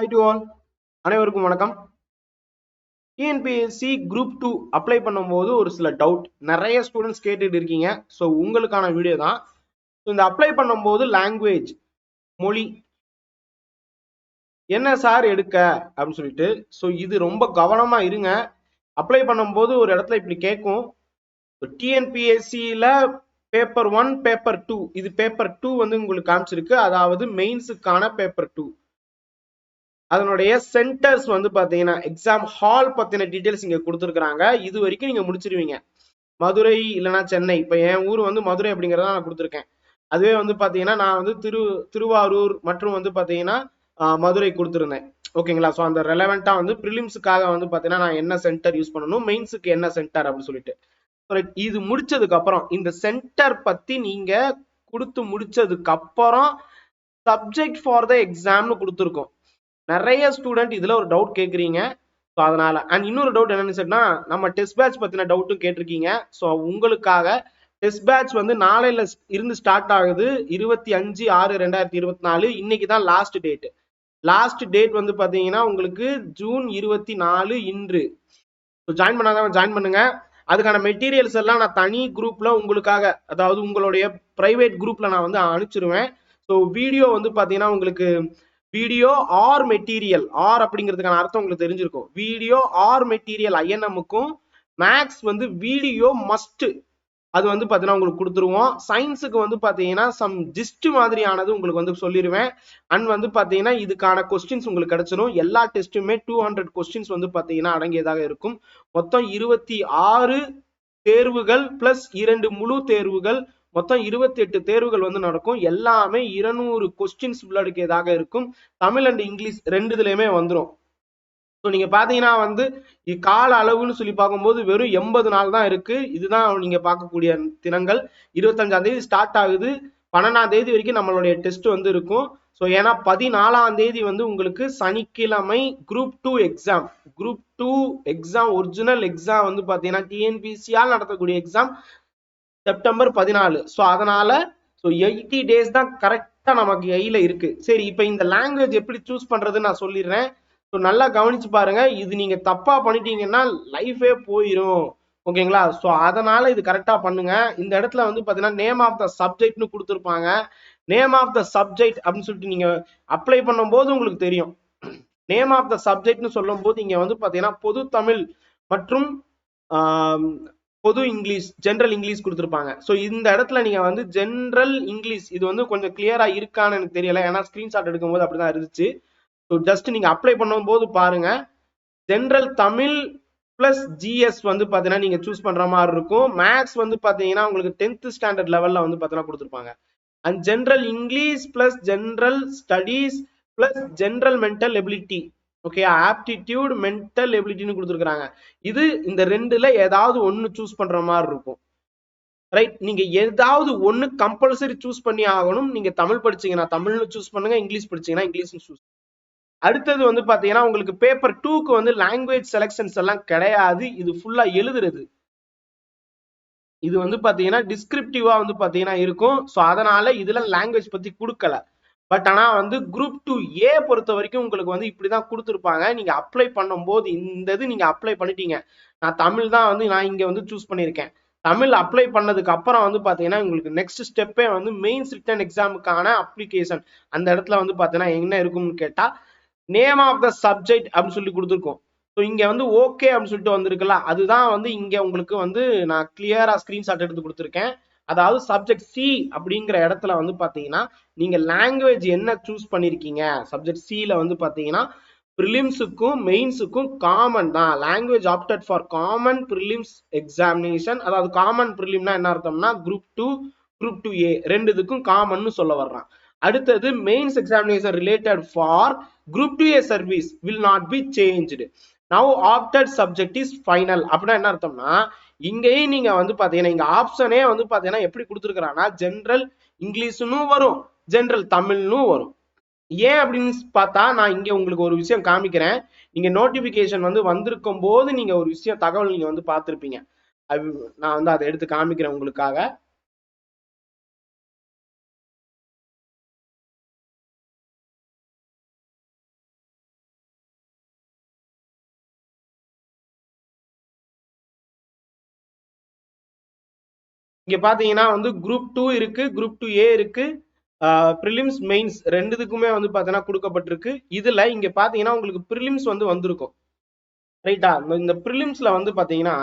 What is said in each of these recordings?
High to all அனைவருக்கும் வணக்கம். TNPSC group two apply பண்ணும்போது ஒரு சில டவுட் நிறைய ஸ்டூடெண்ட்ஸ் கேட்டுட்டு இருக்கீங்க. ஸோ உங்களுக்கான வீடியோ தான். ஸோ இந்த அப்ளை பண்ணும்போது லாங்குவேஜ் மொழி என்ன சார் எடுக்க? அப்படின்னு சொல்லிட்டு. ஸோ இது ரொம்ப கவனமாக இருங்க. அப்ளை பண்ணும்போது ஒரு இடத்துல இப்படி கேட்கும். டிஎன்பிஎஸ்சியில் பேப்பர் ஒன் பேப்பர் டூ இது பேப்பர் டூ வந்து உங்களுக்கு காமிச்சிருக்கு. அதாவது மெயின்ஸுக்கான பேப்பர் டூ அதனுடைய சென்டர்ஸ் வந்து பார்த்தீங்கன்னா எக்ஸாம் ஹால் பத்தின டீட்டெயில்ஸ் இங்க கொடுத்துருக்காங்க இது வரைக்கும் நீங்க முடிச்சிருவீங்க. மதுரை இல்லைன்னா சென்னை. இப்போ என் ஊர் வந்து மதுரை அப்படிங்கறத நான் கொடுத்துருக்கேன். அதுவே வந்து பார்த்தீங்கன்னா நான் வந்து திரு திருவாரூர் மற்றும் வந்து பார்த்தீங்கன்னா மதுரை கொடுத்துருந்தேன். ஓகேங்களா? ஸோ அந்த ரெலவெண்ட்டாக வந்து ப்ரிலிம்ஸுக்காக வந்து பார்த்தீங்கன்னா நான் என்ன சென்டர் யூஸ் பண்ணணும்? மெயின்ஸுக்கு என்ன சென்டர் அப்படின்னு சொல்லிட்டு. இது முடிச்சதுக்கு அப்புறம் இந்த சென்டர் பத்தி நீங்க கொடுத்து முடிச்சதுக்கு அப்புறம் சப்ஜெக்ட் ஃபார் த எக்ஸாம்னு கொடுத்துருக்கோம். நிறைய ஸ்டூடெண்ட் இதுல ஒரு டவுட் கேட்குறீங்க ஸோ அதனால அண்ட் இன்னொரு டவுட் என்னன்னு சொன்னா நம்ம டெஸ்ட் பேட்ச் பத்தின டவுட்டும் கேட்டிருக்கீங்க. ஸோ உங்களுக்காக டெஸ்ட் பேட்ச் வந்து நாளையில இருந்து ஸ்டார்ட் ஆகுது. இருபத்தி அஞ்சு ஆறு ரெண்டாயிரத்தி இருபத்தி நாலு. இன்னைக்கு தான் லாஸ்ட் டேட் லாஸ்ட் டேட் வந்து பார்த்தீங்கன்னா உங்களுக்கு ஜூன் இருபத்தி நாலு இன்று. ஸோ ஜாயின் பண்ணாதவங்க ஜாயின் பண்ணுங்க. அதுக்கான மெட்டீரியல்ஸ் எல்லாம் நான் தனி குரூப்ல உங்களுக்காக அதாவது உங்களுடைய பிரைவேட் குரூப்ல நான் வந்து அனுப்பிச்சிருவேன். ஸோ வீடியோ வந்து பார்த்தீங்கன்னா உங்களுக்கு வீடியோ ஆர் மெட்டீரியல் ஆர் அப்படிங்கிறதுக்கான அர்த்தம் உங்களுக்கு தெரிஞ்சிருக்கும். வீடியோ ஆர் மெட்டீரியல் ஐஎன்எம்முக்கும் மேக்ஸ் வந்து வீடியோ மஸ்ட் அது வந்து பார்த்தீங்கன்னா உங்களுக்கு கொடுத்துருவோம். சயின்ஸுக்கு வந்து பார்த்தீங்கன்னா சம் ஜிஸ்ட் மாதிரியானது உங்களுக்கு வந்து சொல்லிடுவேன் அண்ட் வந்து பார்த்தீங்கன்னா இதுக்கான கொஸ்டின்ஸ் உங்களுக்கு கிடைச்சிரும். எல்லா டெஸ்ட்டுமே டூ ஹண்ட்ரட் கொஸ்டின்ஸ் வந்து பார்த்தீங்கன்னா அடங்கியதாக இருக்கும். மொத்தம் இருபத்தி ஆறு தேர்வுகள் பிளஸ் இரண்டு முழு தேர்வுகள் மொத்தம் இருபத்தி எட்டு தேர்வுகள் வந்து நடக்கும். எல்லாமே இருநூறு கொஸ்டின்ஸ் உள்ளடக்கியதாக இருக்கும். தமிழ் அண்ட் இங்கிலீஷ் ரெண்டு இதுலயுமே வந்துடும் ஸோ நீங்க பாத்தீங்கன்னா வந்து கால அளவுன்னு சொல்லி பார்க்கும்போது வெறும் எண்பது நாள் தான் இருக்கு. இதுதான் நீங்க பார்க்கக்கூடிய தினங்கள். இருபத்தஞ்சாம் தேதி ஸ்டார்ட் ஆகுது. பன்னெண்டாம் தேதி வரைக்கும் நம்மளுடைய டெஸ்ட் வந்து இருக்கும். ஸோ ஏன்னா பதினாலாம் தேதி வந்து உங்களுக்கு சனிக்கிழமை group two exam group two exam original exam வந்து பாத்தீங்கன்னா டிஎன்பிசியால் நடத்தக்கூடிய எக்ஸாம் செப்டம்பர் பதினாலு. ஸோ அதனால ஸோ எயிட்டி டேஸ் தான் கரெக்டாக நமக்கு கையில் இருக்கு. சரி இப்போ இந்த லாங்குவேஜ் எப்படி சூஸ் பண்ணுறதுன்னு நான் சொல்லிடுறேன். ஸோ நல்லா கவனிச்சு பாருங்க. இது நீங்க தப்பா பண்ணிட்டீங்கன்னா லைஃபே போயிடும் ஓகேங்களா? ஸோ அதனால இது கரெக்டாக பண்ணுங்க. இந்த இடத்துல வந்து பார்த்தீங்கன்னா நேம் ஆஃப் த சப்ஜெக்ட்னு கொடுத்துருப்பாங்க. நேம் ஆஃப் த சப்ஜெக்ட் அப்படின்னு சொல்லிட்டு நீங்க அப்ளை பண்ணும்போது உங்களுக்கு தெரியும். நேம் ஆஃப் த சப்ஜெக்ட்னு சொல்லும் போது இங்க வந்து பார்த்தீங்கன்னா பொது தமிழ் மற்றும் பொது இங்கிலீஷ் ஜென்ரல் இங்கிலீஷ் கொடுத்துருப்பாங்க. ஸோ இந்த இடத்துல நீங்கள் வந்து ஜென்ரல் இங்கிலீஷ் இது வந்து கொஞ்சம் கிளியராக இருக்கான்னு எனக்கு தெரியல. ஏன்னா ஸ்க்ரீன்ஷாட் எடுக்கும்போது அப்படிதான் இருந்துச்சு. ஸோ ஜஸ்ட் நீங்கள் அப்ளை பண்ணும்போது பாருங்கள் ஜென்ரல் தமிழ் ப்ளஸ் ஜிஎஸ் வந்து பார்த்தீங்கன்னா நீங்கள் சூஸ் பண்ணுற மாதிரி இருக்கும். மேக்ஸ் வந்து பார்த்தீங்கன்னா உங்களுக்கு டென்த்து ஸ்டாண்டர்ட் லெவலில் வந்து பார்த்தீங்கன்னா கொடுத்துருப்பாங்க. And general English plus general studies plus general mental ability okay aptitude mental எபிலிட்டின்னு கொடுத்துருக்குறாங்க. இது இந்த ரெண்டுல ஏதாவது ஒன்று சூஸ் பண்ற மாதிரி இருக்கும். ரைட் நீங்க ஏதாவது ஒன்று கம்பல்சரி சூஸ் பண்ணி ஆகணும். நீங்க தமிழ் படிச்சீங்கன்னா தமிழ்னு சூஸ் பண்ணுங்க இங்கிலீஷ் படிச்சீங்கன்னா இங்கிலீஷ் சூஸ் அடுத்தது வந்து பாத்தீங்கன்னா உங்களுக்கு பேப்பர் டூக்கு வந்து லாங்குவேஜ் செலெக்ஷன்ஸ் எல்லாம் கிடையாது. இது ஃபுல்லா எழுதுறது. இது வந்து பாத்தீங்கன்னா டிஸ்கிரிப்டிவா வந்து பாத்தீங்கன்னா இருக்கும். ஸோ அதனால இதுல லாங்குவேஜ் பத்தி கொடுக்கல. பட் ஆனால் வந்து குரூப் டூ ஏ பொறுத்த வரைக்கும் உங்களுக்கு வந்து இப்படி தான் கொடுத்துருப்பாங்க. நீங்கள் அப்ளை பண்ணும்போது இந்த இது நீங்கள் அப்ளை பண்ணிட்டீங்க. நான் தமிழ் தான் வந்து நான் இங்கே வந்து சூஸ் பண்ணியிருக்கேன். தமிழ் அப்ளை பண்ணதுக்கு அப்புறம் வந்து பார்த்தீங்கன்னா உங்களுக்கு நெக்ஸ்ட் ஸ்டெப்பே வந்து மெயின்ஸ் ரிட்டன் எக்ஸாமுக்கான அப்ளிகேஷன் அந்த இடத்துல வந்து பார்த்தீங்கன்னா என்ன இருக்கும்னு கேட்டால் நேம் ஆஃப் த சப்ஜெக்ட் அப்படின்னு சொல்லி கொடுத்துருக்கோம். ஸோ இங்கே வந்து ஓகே அப்படின்னு சொல்லிட்டு வந்திருக்குல்ல அதுதான் வந்து இங்கே உங்களுக்கு வந்து நான் கிளியராக ஸ்க்ரீன்ஷாட் எடுத்து கொடுத்துருக்கேன். அதாவது சப்ஜெக்ட் சி அப்படிங்கிற இடத்துல வந்து பார்த்தீங்கன்னா நீங்க லாங்குவேஜ் என்ன சூஸ் பண்ணிருக்கீங்க? சப்ஜெக்ட் சில வந்து பார்த்தீங்கன்னா ப்ரிலிம்ஸுக்கும் மெயின்ஸுக்கும் காமன் தான். Language opted for common prelims examination அதாவது காமன் ப்ரிலிம்னா என்ன அர்த்தம்னா group two group two A ரெண்டு இதுக்கும் காமன்னு சொல்ல வர்றான். அடுத்தது mains examination related for group two A service will not be changed now opted subject is final அப்படின்னா என்ன அர்த்தம்னா இங்கேயும் நீங்க வந்து பாத்தீங்கன்னா இங்க ஆப்ஷனே வந்து பாத்தீங்கன்னா எப்படி கொடுத்துருக்காங்கன்னா ஜென்ரல் இங்கிலீஷ்னு வரும். ஜென்ரல் தமிழ்னும் வரும். ஏன் அப்படின்னு பார்த்தா நான் இங்க உங்களுக்கு ஒரு விஷயம் காமிக்கிறேன். நீங்க நோட்டிபிகேஷன் வந்து வந்திருக்கும் போது நீங்க ஒரு விஷயம் தகவல் நீங்க வந்து பார்த்துருப்பீங்க. நான் வந்து அதை எடுத்து காமிக்கிறேன் உங்களுக்காக. இங்க பாத்தீங்கன்னா வந்து குரூப் டூ இருக்கு குரூப் டூ ஏ இருக்கு. ப்ரிலிம்ஸ் மெயின்ஸ் ரெண்டுத்துக்குமே வந்து பாத்தீங்கன்னா கொடுக்கப்பட்டிருக்கு. இதுல இங்க பாத்தீங்கன்னா உங்களுக்கு ப்ரிலிம்ஸ் வந்து வந்திருக்கும். ரைட்டா இந்த ப்ரிலிம்ஸ்ல வந்து பாத்தீங்கன்னா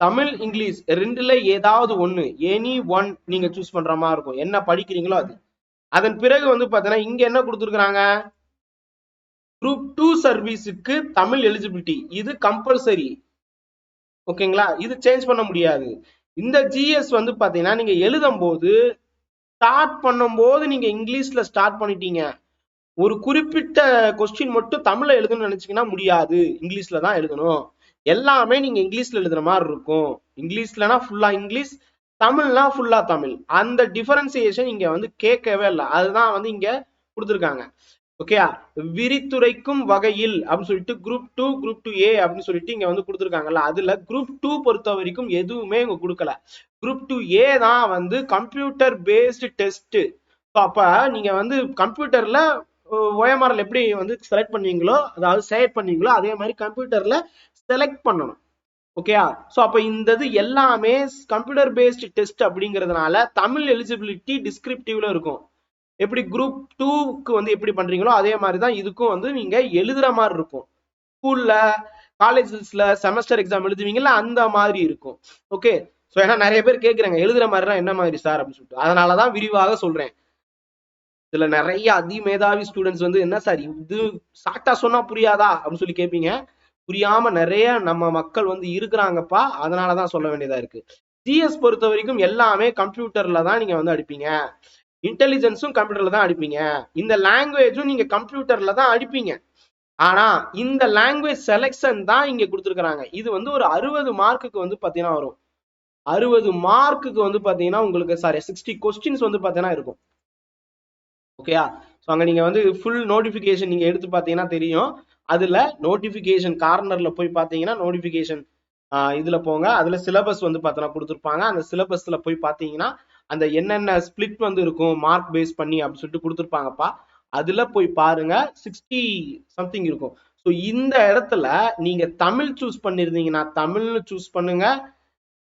தமிழ் இங்கிலீஷ் ரெண்டுல ஏதாவது ஒண்ணு எனி ஒன் நீங்க சூஸ் பண்ற மாதிரி இருக்கும். என்ன படிக்கிறீங்களோ அது. அதன் பிறகு வந்து பாத்தீங்கன்னா இங்க என்ன கொடுத்துருக்காங்க குரூப் டூ சர்வீஸுக்கு தமிழ் எலிஜிபிலிட்டி இது கம்பல்சரி ஓகேங்களா இது சேஞ்ச் பண்ண முடியாது. இந்த ஜிஎஸ் வந்து பார்த்தீங்கன்னா நீங்கள் எழுதும் போது ஸ்டார்ட் பண்ணும்போது நீங்க இங்கிலீஷ்ல ஸ்டார்ட் பண்ணிட்டீங்க. ஒரு குறிப்பிட்ட கொஸ்டின் மட்டும் தமிழில் எழுதணும்னு நினச்சிங்கன்னா முடியாது. இங்கிலீஷ்ல தான் எழுதணும். எல்லாமே நீங்கள் இங்கிலீஷ்ல எழுதுற மாதிரி இருக்கும். இங்கிலீஷ்லனா ஃபுல்லாக இங்கிலீஷ் தமிழ்னா ஃபுல்லாக தமிழ். அந்த டிஃபரன்சியேஷன் இங்கே வந்து கேட்கவே இல்லை. அதுதான் வந்து இங்கே கொடுத்துருக்காங்க. ஓகேயா விரித்துரைக்கும் வகையில் அப்படின்னு சொல்லிட்டு group two group two A அப்படின்னு சொல்லிட்டு இங்க வந்து கொடுத்துருக்காங்கல்ல அதுல குரூப் டூ பொறுத்த வரைக்கும் எதுவுமே இங்க கொடுக்கல. குரூப் டூ ஏ தான் வந்து கம்ப்யூட்டர் பேஸ்டு டெஸ்ட் அப்ப நீங்க வந்து கம்ப்யூட்டர்ல ஓஎம்ஆர்ல எப்படி வந்து செலக்ட் பண்ணுவீங்களோ அதாவது செலக்ட் பண்ணுவீங்களோ அதே மாதிரி கம்ப்யூட்டர்ல செலக்ட் பண்ணணும். ஓகேயா ஸோ அப்போ இந்த இது எல்லாமே கம்ப்யூட்டர் பேஸ்டு டெஸ்ட் அப்படிங்கிறதுனால தமிழ் எலிஜிபிலிட்டி டிஸ்கிரிப்டிவ்ல இருக்கும். எப்படி குரூப் டூக்கு வந்து எப்படி பண்றீங்களோ அதே மாதிரி தான் இதுக்கும் வந்து நீங்க எழுதுற மாதிரி இருக்கும். ஸ்கூல்ல காலேஜஸ்ல செமஸ்டர் எக்ஸாம் எழுதுவீங்கல்ல அந்த மாதிரி இருக்கும். ஓகே ஸோ ஏன்னா நிறைய பேர் கேட்குறாங்க எழுதுற மாதிரினா என்ன மாதிரி சார் அப்படின்னு சொல்லிட்டு. அதனால தான் விரிவாக சொல்றேன். இதுல நிறைய அதிமேதாவி ஸ்டூடெண்ட்ஸ் வந்து என்ன சார் இது சாட்டா சொன்னா புரியாதா அப்படின்னு சொல்லி கேட்பீங்க புரியாம நிறைய நம்ம மக்கள் வந்து இருக்கிறாங்கப்பா. அதனாலதான் சொல்ல வேண்டியதா இருக்கு. ஜிஎஸ் பொறுத்த வரைக்கும் எல்லாமே கம்ப்யூட்டர்ல தான் நீங்க வந்து அடிப்பீங்க. இன்டெலிஜென்ஸும் கம்ப்யூட்டர்ல தான் அடிப்பீங்க. இந்த லாங்குவேஜும் நீங்க கம்ப்யூட்டர்ல தான் அடிப்பீங்க. ஆனா இந்த லாங்குவேஜ் செலெக்ஷன் தான் இங்க கொடுத்துருக்காங்க இது வந்து ஒரு அறுபது மார்க்குக்கு வந்து பாத்தீங்கன்னா வரும். அறுபது மார்க்குக்கு வந்து பாத்தீங்கன்னா உங்களுக்கு சாரி சிக்ஸ்டி கொஸ்டின்ஸ் வந்து பாத்தீங்கன்னா இருக்கும். ஓகேயா ஸோ அங்கே நீங்கள் வந்து ஃபுல் நோட்டிஃபிகேஷன் நீங்கள் எடுத்து பார்த்தீங்கன்னா தெரியும். அதில் நோட்டிஃபிகேஷன் கார்னரில் போய் பார்த்தீங்கன்னா நோட்டிஃபிகேஷன் இதில் போங்க. அதில் சிலபஸ் வந்து பார்த்தோன்னா கொடுத்துருப்பாங்க. அந்த சிலபஸில் போய் பார்த்தீங்கன்னா அந்த என்னென்ன ஸ்பிளிட் வந்து இருக்கும் மார்க் பேஸ் பண்ணி அப்படின்னு சொல்லிட்டு கொடுத்துருப்பாங்கப்பா. அதில் போய் பாருங்க சிக்ஸ்டி சம்திங் இருக்கும். ஸோ இந்த இடத்துல நீங்கள் தமிழ் சூஸ் பண்ணியிருந்தீங்கன்னா தமிழ்னு சூஸ் பண்ணுங்க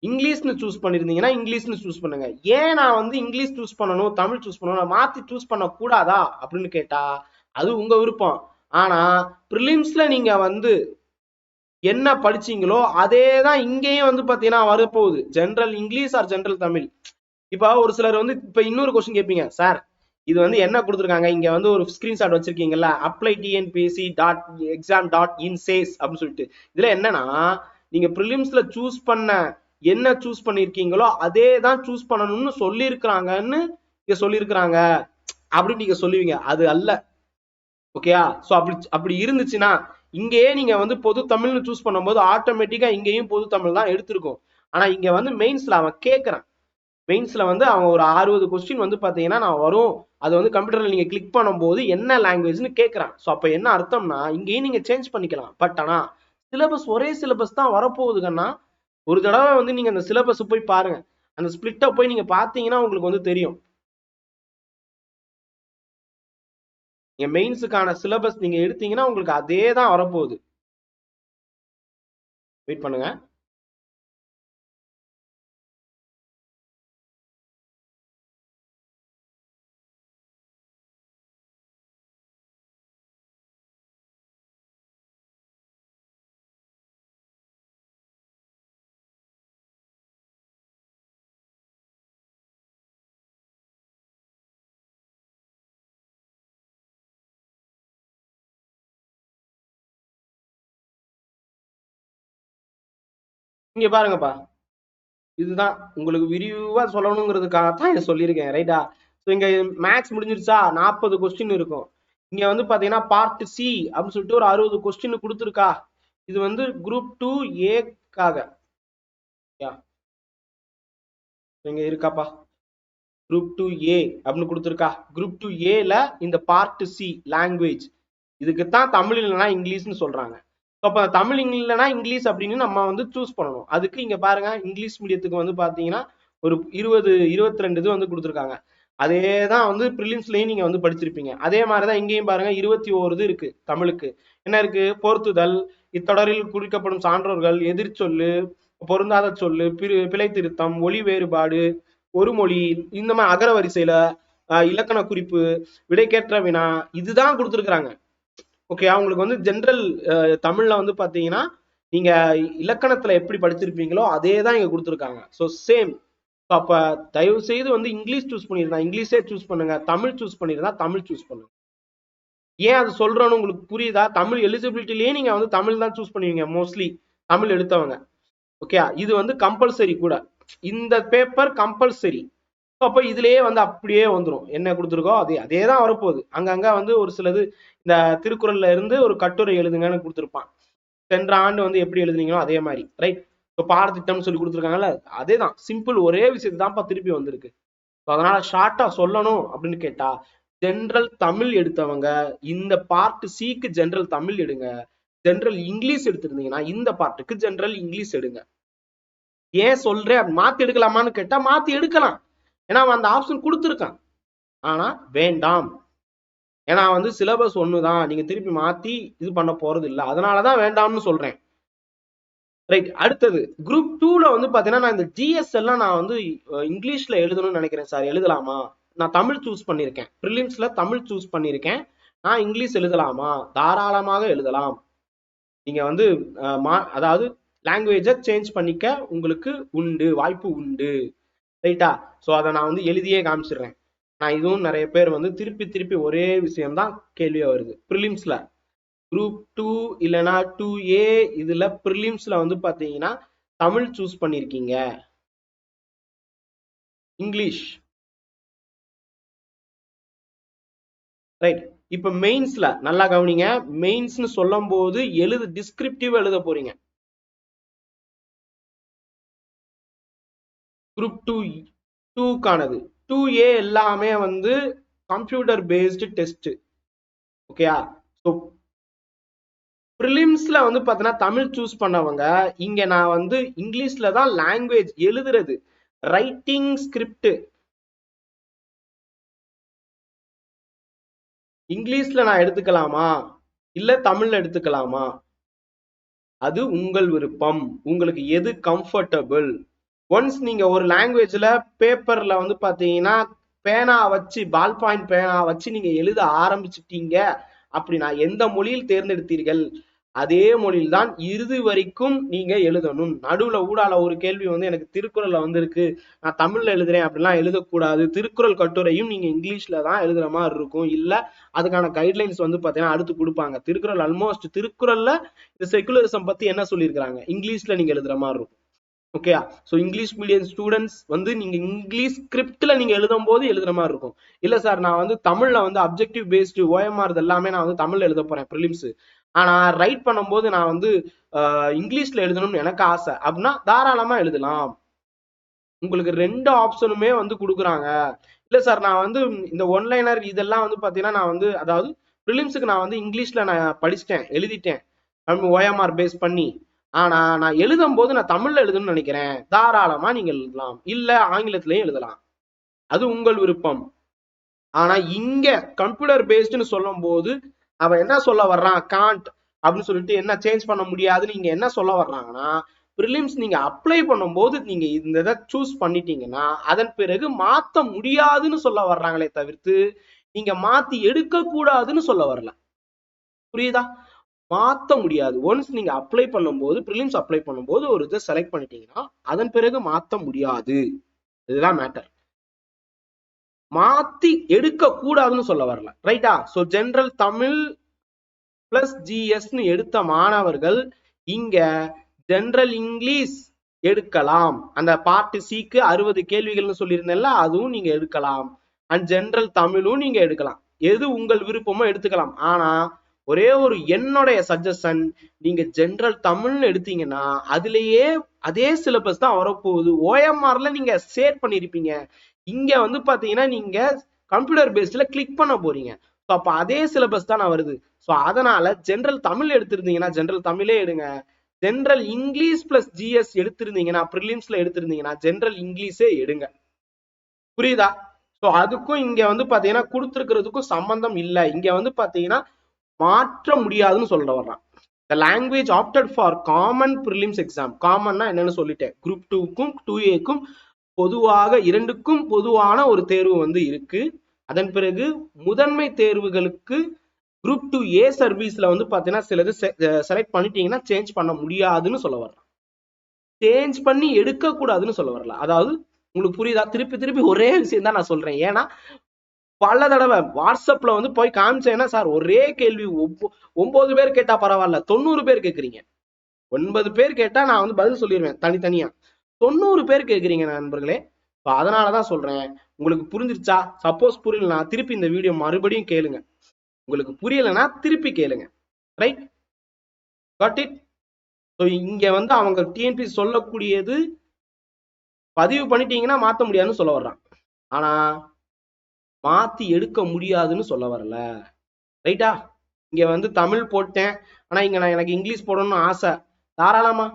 இங்கிலீஷ்னு சூஸ் பண்ணியிருந்தீங்கன்னா இங்கிலீஷ்னு சூஸ் பண்ணுங்க. ஏன் நான் வந்து இங்கிலீஷ் சூஸ் பண்ணணும் தமிழ் சூஸ் பண்ணணும் மாற்றி சூஸ் பண்ணக்கூடாதா அப்படின்னு கேட்டா அது உங்க விருப்பம். ஆனா ப்ரிலிம்ஸ்ல நீங்க வந்து என்ன படிச்சீங்களோ அதே தான் இங்கேயும் வந்து பார்த்தீங்கன்னா வரப்போகுது general English or general Tamil? இப்போ ஒரு சிலர் வந்து இப்போ இன்னொரு கொஸ்டின் கேட்பீங்க. சார் இது வந்து என்ன கொடுத்துருக்காங்க? இங்க வந்து ஒரு screenshot வச்சிருக்கீங்கல்ல apply TNPSC dot exam dot in chase அப்படின்னு சொல்லிட்டு. இதுல என்னன்னா நீங்க ப்ரிலிம்ஸ்ல சூஸ் பண்ண என்ன சூஸ் பண்ணிருக்கீங்களோ அதே தான் சூஸ் பண்ணணும்னு சொல்லியிருக்கிறாங்கன்னு இங்க சொல்லியிருக்கிறாங்க அப்படின்னு நீங்க சொல்லுவீங்க. அது அல்ல. ஓகேயா ஸோ அப்படி அப்படி இருந்துச்சுன்னா இங்கேயே நீங்க வந்து பொது தமிழ்னு சூஸ் பண்ணும்போது ஆட்டோமேட்டிக்கா இங்கேயும் பொது தமிழ் தான் எடுத்திருக்கும். ஆனா இங்க வந்து மெயின்ஸ்ல அவன் கேட்கறான். மெயின்ஸில் வந்து அவன் ஒரு அறுபது கொஸ்டின் வந்து பார்த்தீங்கன்னா நான் வரும். அது வந்து கம்ப்யூட்டரில் நீங்கள் கிளிக் பண்ணும்போது என்ன லாங்குவேஜ்னு கேட்குறான் ஸோ அப்போ என்ன அர்த்தம்னா இங்கேயும் நீங்கள் சேஞ்ச் பண்ணிக்கலாம். பட் ஆனால் சிலபஸ் ஒரே சிலபஸ் தான் வரப்போகுதுங்கன்னா ஒரு தடவை வந்து நீங்கள் அந்த சிலபஸ் போய் பாருங்கள் அந்த ஸ்பிளிட்டை போய் நீங்கள் பார்த்தீங்கன்னா உங்களுக்கு வந்து தெரியும். நீங்கள் மெயின்ஸுக்கான சிலபஸ் நீங்கள் எடுத்தீங்கன்னா உங்களுக்கு அதே தான் வரப்போகுது. வெயிட் பண்ணுங்கள் இங்க பாருங்கப்பா. இதுதான். உங்களுக்கு விரிவா சொல்லணுங்கிறதுக்காக தான் இதை சொல்லியிருக்கேன் ரைட்டா ஸோ இங்க மேக்ஸ் முடிஞ்சிருச்சா? நாற்பது கொஸ்டின் இருக்கும். இங்க வந்து பாத்தீங்கன்னா பார்ட் சி அப்படின்னு சொல்லிட்டு ஒரு அறுபது கொஸ்டின் கொடுத்துருக்கா. இது வந்து குரூப் டூ ஏக்காக இங்க இருக்காப்பா. குரூப் டூ ஏ அப்படின்னு கொடுத்துருக்கா. குரூப் டூ ஏல இந்த பார்ட் சி லாங்குவேஜ் இதுக்கு தான் தமிழ் இல்லைன்னா இங்கிலீஷ்னு சொல்றாங்க. அப்போ தமிழ் இல்லைன்னா இங்கிலீஷ் அப்படின்னு நம்ம வந்து சூஸ் பண்ணணும். அதுக்கு இங்க பாருங்க இங்கிலீஷ் மீடியத்துக்கு வந்து பாத்தீங்கன்னா ஒரு இருபது இருபத்தி ரெண்டு இது வந்து கொடுத்துருக்காங்க. அதே தான் வந்து ப்ரிலிம்ஸ்லயும் நீங்க வந்து படிச்சிருப்பீங்க. அதே மாதிரிதான் இங்கேயும் பாருங்க இருபத்தி ஓரு இது இருக்கு தமிழுக்கு. என்ன இருக்கு? பொருத்துதல் இத்தொடரில் குறிக்கப்படும் சான்றோர்கள் எதிர்ச்சொல்லு பொருந்தாத சொல்லு பிழை திருத்தம் ஒளி வேறுபாடு ஒரு மொழி இந்த மாதிரி அகர வரிசையில இலக்கண குறிப்பு விடைக்கேற்ற வினா இதுதான் கொடுத்துருக்குறாங்க. ஓகே அவங்களுக்கு வந்து ஜென்ரல் தமிழ்ல வந்து பாத்தீங்கன்னா நீங்க இலக்கணத்துல எப்படி படிச்சிருப்பீங்களோ அதே தான் இங்க கொடுத்துருக்காங்க. ஸோ சேம் அப்ப தயவு செய்து வந்து இங்கிலீஷ் சூஸ் பண்ணியிருந்தா இங்கிலீஷே சூஸ் பண்ணுங்க. தமிழ் சூஸ் பண்ணியிருந்தா தமிழ் சூஸ் பண்ணுங்க. ஏன் அது சொல்றோன்னு உங்களுக்கு புரியுதா? தமிழ் எலிஜிபிலிட்டிலேயே நீங்க வந்து தமிழ் தான் சூஸ் பண்ணுவீங்க மோஸ்ட்லி தமிழ் எடுத்தவங்க. ஓகே இது வந்து கம்பல்சரி கூட. இந்த பேப்பர் கம்பல்சரி அப்போ இதுலயே வந்து அப்படியே வந்துடும் என்ன கொடுத்துருக்கோ அதே அதே தான் வரப்போகுது. அங்கங்க வந்து ஒரு சிலது இந்த திருக்குறள்ல இருந்து ஒரு கட்டுரை எழுதுங்கன்னு கொடுத்துருப்பான். சென்ற ஆண்டு வந்து எப்படி எழுதுனீங்களோ அதே மாதிரி ரைட் இப்போ பாடத்திட்டம்னு சொல்லி கொடுத்துருக்காங்கல்ல அதே தான் சிம்பிள் ஒரே விஷயத்து தான்ப்பா திருப்பி வந்திருக்கு. அதனால ஷார்ட்டா சொல்லணும் அப்படின்னு கேட்டா ஜென்ரல் தமிழ் எடுத்தவங்க இந்த பார்ட் சிக்கு ஜென்ரல் தமிழ் எடுங்க. ஜென்ரல் இங்கிலீஷ் எடுத்திருந்தீங்கன்னா இந்த பார்ட்டுக்கு ஜென்ரல் இங்கிலீஷ் எடுங்க. ஏன் சொல்றேன்? மாத்தி எடுக்கலாமான்னு கேட்டா மாத்தி எடுக்கலாம். ஏன்னா அவன் அந்த ஆப்ஷன் கொடுத்துருக்கான். ஆனா வேண்டாம். ஏன்னா வந்து சிலபஸ் ஒன்று தான் நீங்கள் திருப்பி மாற்றி இது பண்ண போகிறது இல்லை அதனால தான் வேண்டாம்னு சொல்கிறேன் ரைட் அடுத்தது குரூப் டூவில் வந்து பார்த்தீங்கன்னா நான் இந்த ஜிஎஸ் எல்லாம் நான் வந்து இங்கிலீஷில் எழுதணும்னு நினைக்கிறேன் சார் எழுதலாமா? நான் தமிழ் சூஸ் பண்ணியிருக்கேன். ப்ரிலிம்ஸில் தமிழ் சூஸ் பண்ணியிருக்கேன். நான் இங்கிலீஷ் எழுதலாமா? தாராளமாக எழுதலாம். நீங்கள் வந்து மா- அதாவது லாங்குவேஜை சேஞ்ச் பண்ணிக்க உங்களுக்கு உண்டு வாய்ப்பு உண்டு. ரைட்டா ஸோ அதை நான் வந்து எழுதியே காமிச்சிடுறேன். நான் இதுவும் நிறைய பேர் வந்து திருப்பி திருப்பி ஒரே விஷயம்தான் கேள்வியா வருது. ப்ரிலிம்ஸ்ல குரூப் டூ இல்லைனா டூ ஏ இதுல ப்ரிலிம்ஸ்ல வந்து பாத்தீங்கன்னா தமிழ் சூஸ் பண்ணிருக்கீங்க இங்கிலீஷ் ரைட் இப்ப மெயின்ஸ்ல நல்லா கவனிங்க. மெயின்ஸ்னு சொல்லும் போது எழுது டிஸ்கிரிப்டிவ் எழுத போறீங்க. குரூப் டூ டூக்கானது டூ ஏ எல்லாமே வந்து கம்ப்யூட்டர் பேஸ்டு டெஸ்ட் ஓகேயா ஸோ ப்ரிலிம்ஸ்ல வந்து பார்த்தீங்கன்னா தமிழ் சூஸ் பண்ணவங்க இங்க நான் வந்து இங்கிலீஷ்ல தான் லாங்குவேஜ் எழுதுறது. ரைட்டிங் ஸ்கிரிப்ட் இங்கிலீஷ்ல நான் எடுத்துக்கலாமா? இல்ல தமிழ்ல எடுத்துக்கலாமா? அது உங்கள் விருப்பம். உங்களுக்கு எது கம்ஃபர்டபுள் ஒன்ஸ் நீங்க ஒரு லாங்குவேஜ்ல பேப்பர்ல வந்து பாத்தீங்கன்னா பேனா வச்சு பால் பாயிண்ட் பேனா வச்சு நீங்க எழுத ஆரம்பிச்சிட்டீங்க அப்படின்னா எந்த மொழியில் தேர்ந்தெடுத்தீர்கள்? அதே மொழியில் தான் இறுதி வரைக்கும் நீங்க எழுதணும். நடுவுல ஊடால ஒரு கேள்வி வந்து எனக்கு திருக்குறள்ல வந்திருக்கு. நான் தமிழ்ல எழுதுறேன் அப்படிலாம் எழுதக்கூடாது. திருக்குறள் கட்டுரையும் நீங்க இங்கிலீஷ்ல தான் எழுதுற மாதிரி இருக்கும். இல்ல அதுக்கான கைட்லைன்ஸ் வந்து பாத்தீங்கன்னா அடுத்து கொடுப்பாங்க. திருக்குறள் ஆல்மோஸ்ட் திருக்குறள்ல இந்த செகுலரிசம் பத்தி என்ன சொல்லியிருக்கிறாங்க? இங்கிலீஷ்ல நீங்க எழுதுற மாதிரி இருக்கும். ஓகேயா ஸோ இங்கிலீஷ் மீடியம் ஸ்டூடெண்ட்ஸ் வந்து நீங்க இங்கிலீஷ் ஸ்கிரிப்ட்ல நீங்க எழுதும் போது எழுதுற மாதிரி இருக்கும். இல்ல சார் நான் வந்து தமிழ்ல வந்து அப்ஜெக்டிவ் பேஸ்டு ஓஎம்ஆர் எல்லாமே நான் வந்து தமிழ்ல எழுத போறேன் ப்ரிலிம்ஸ் ஆனா ரைட் பண்ணும்போது நான் வந்து இங்கிலீஷில் இங்கிலீஷ்ல எழுதணும்னு எனக்கு ஆசை. அப்படின்னா தாராளமா எழுதலாம். உங்களுக்கு ரெண்டு ஆப்ஷனுமே வந்து கொடுக்குறாங்க. இல்ல சார் நான் வந்து இந்த ஒன்லைனர் இதெல்லாம் வந்து பாத்தீங்கன்னா நான் வந்து அதாவது ப்ரிலிம்ஸுக்கு நான் வந்து இங்கிலீஷ்ல நான் படிச்சிட்டேன் எழுதிட்டேன். ஓஎம்ஆர் பேஸ் பண்ணி. ஆனா நான் எழுதும் போது நான் தமிழ்ல எழுதணும்னு நினைக்கிறேன். தாராளமா நீங்க எழுதலாம். இல்ல ஆங்கிலத்திலயும் எழுதலாம். அது உங்கள் விருப்பம். ஆனா இங்க கம்ப்யூட்டர் பேஸ்டுன்னு சொல்லும் போது அவன் என்ன சொல்ல வர்றான்? காண்ட் அப்படின்னு சொல்லிட்டு என்ன சேஞ்ச் பண்ண முடியாதுன்னு நீங்க என்ன சொல்ல வர்றாங்கன்னா ப்ரிலிம்ஸ் நீங்க அப்ளை பண்ணும்போது நீங்க இந்த இதை சூஸ் பண்ணிட்டீங்கன்னா அதன் பிறகு மாத்த முடியாதுன்னு சொல்ல வர்றாங்களே தவிர்த்து நீங்க மாத்தி எடுக்க கூடாதுன்னு சொல்ல வரல. புரியுதா? மாத்த முடியாது. ஒன்ஸ் நீங்க அப்ளை பண்ணும்போது ப்ரிலிம்ஸ் அப்ளை பண்ணும்போது ஒரு இதை செலக்ட் பண்ணிட்டீங்கன்னா அதன் பிறகு மாத்த முடியாது. இதுதான் மேட்டர் மாத்தி எடுக்க கூடாதுன்னு சொல்ல வரல. ரைட்டா சோ ஜென்ரல் தமிழ் பிளஸ் ஜிஎஸ்னு எடுத்த மாணவர்கள் இங்க ஜெனரல் இங்கிலீஷ் எடுக்கலாம். அந்த பார்ட் சிக்கு அறுபது கேள்விகள்னு சொல்லியிருந்தேன்ல அதுவும் நீங்க எடுக்கலாம். அண்ட் ஜென்ரல் தமிழும் நீங்க எடுக்கலாம். எது உங்கள் விருப்பமோ எடுத்துக்கலாம். ஆனா ஒரே ஒரு என்னுடைய சஜஷன் நீங்க ஜென்ரல் தமிழ்னு எடுத்தீங்கன்னா அதுலயே அதே சிலபஸ் தான் வரப்போகுது. ஓஎம்ஆர்ல நீங்க ஷேர் பண்ணிருப்பீங்க. இங்க வந்து பாத்தீங்கன்னா நீங்க கம்ப்யூட்டர் பேஸ்ட்ல கிளிக் பண்ண போறீங்க. ஸோ அப்போ அதே சிலபஸ் தான் வருது. ஸோ அதனால ஜென்ரல் தமிழ் எடுத்திருந்தீங்கன்னா ஜென்ரல் தமிழே எடுங்க. ஜென்ரல் இங்கிலீஷ் பிளஸ் ஜிஎஸ் எடுத்திருந்தீங்கன்னா ப்ரிலிம்ஸ்ல எடுத்திருந்தீங்கன்னா ஜென்ரல் இங்கிலீஷே எடுங்க. புரியுதா? ஸோ அதுக்கும் இங்க வந்து பாத்தீங்கன்னா கொடுத்துருக்கிறதுக்கும் சம்பந்தம் இல்லை. இங்க வந்து பாத்தீங்கன்னா மாற்ற முடியாதுன்னு சொல்ல வர்றான். The language opted for common prelims exam காமன்னா என்னன்னு சொல்லிட்டேன். குரூப் டூக்கும் டூ ஏக்கும் பொதுவாக இரண்டுக்கும் பொதுவான ஒரு தேர்வு வந்து இருக்கு. அதன் பிறகு முதன்மை தேர்வுகளுக்கு குரூப் டூ ஏ சர்வீஸ்ல வந்து பாத்தீங்கன்னா சிலது செலக்ட் பண்ணிட்டீங்கன்னா சேஞ்ச் பண்ண முடியாதுன்னு சொல்ல வரலாம் சேஞ்ச் பண்ணி எடுக்க கூடாதுன்னு சொல்ல வரல. அதாவது உங்களுக்கு புரியுதா? திருப்பி திருப்பி ஒரே விஷயம் தான் நான் சொல்றேன். ஏன்னா பல தடவை வாட்ஸ்அப்ல வந்து போய் காமிச்சேன்னா சார் ஒரே கேள்வி ஒன்பது பேர் கேட்டா பரவாயில்ல தொண்ணூறு பேர் கேட்குறீங்க ஒன்பது பேர் கேட்டா நான் வந்து பதில் சொல்லிடுவேன் தனித்தனியா. தொண்ணூறு பேர் கேட்குறீங்க நண்பர்களே So அதனாலதான் சொல்றேன். உங்களுக்கு புரிஞ்சிருச்சா? சப்போஸ் புரியலனா திருப்பி இந்த வீடியோ மறுபடியும் கேளுங்க. உங்களுக்கு புரியலன்னா திருப்பி கேளுங்க. ரைட்? கட் இட் ஸோ இங்க வந்து அவங்க டிஎன்பி சொல்லக்கூடியது பதிவு பண்ணிட்டீங்கன்னா மாத்த முடியாதுன்னு சொல்ல வர்றான். ஆனா மாத்தி எடுக்க முடியாதுன்னு சொல்ல வரல. ரைட்டா? இங்க வந்து தமிழ் போட்டேன். ஆனா இங்க நான் எனக்கு இங்கிலீஷ் போடணும்னு ஆசை. தாராளமா.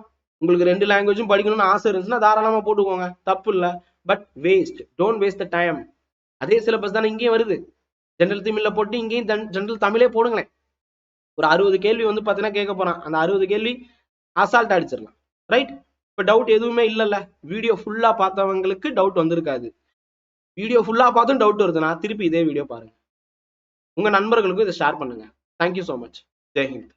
உங்களுக்கு ரெண்டு லாங்குவேஜும் படிக்கணும்னு ஆசை இருந்துச்சுன்னா தாராளமா போட்டுக்கோங்க. தப்பு இல்ல. But waste don't waste the time அதே சிலபஸ் தானே இங்கேயும் வருது. ஜென்ரல் தமிழ்ல போட்டு இங்கேயும் ஜென்ரல் தமிழே போடுங்களேன். ஒரு அறுபது கேள்வி வந்து பார்த்தீங்கன்னா கேட்க போறான். அந்த அறுபது கேள்வி அசால்ட் அடிச்சிடலாம். ரைட் இப்போ டவுட் எதுவுமே இல்லைல்ல. வீடியோ ஃபுல்லாக பார்த்தவங்களுக்கு டவுட் வந்திருக்காது. வீடியோ ஃபுல்லாக பார்த்தும் டவுட் வருதுன்னா திருப்பி இதே வீடியோ பாருங்க. உங்கள் நண்பர்களுக்கும் இதை ஷேர் பண்ணுங்க. தேங்க்யூ ஸோ மச் ஜெய்ஹிந்த்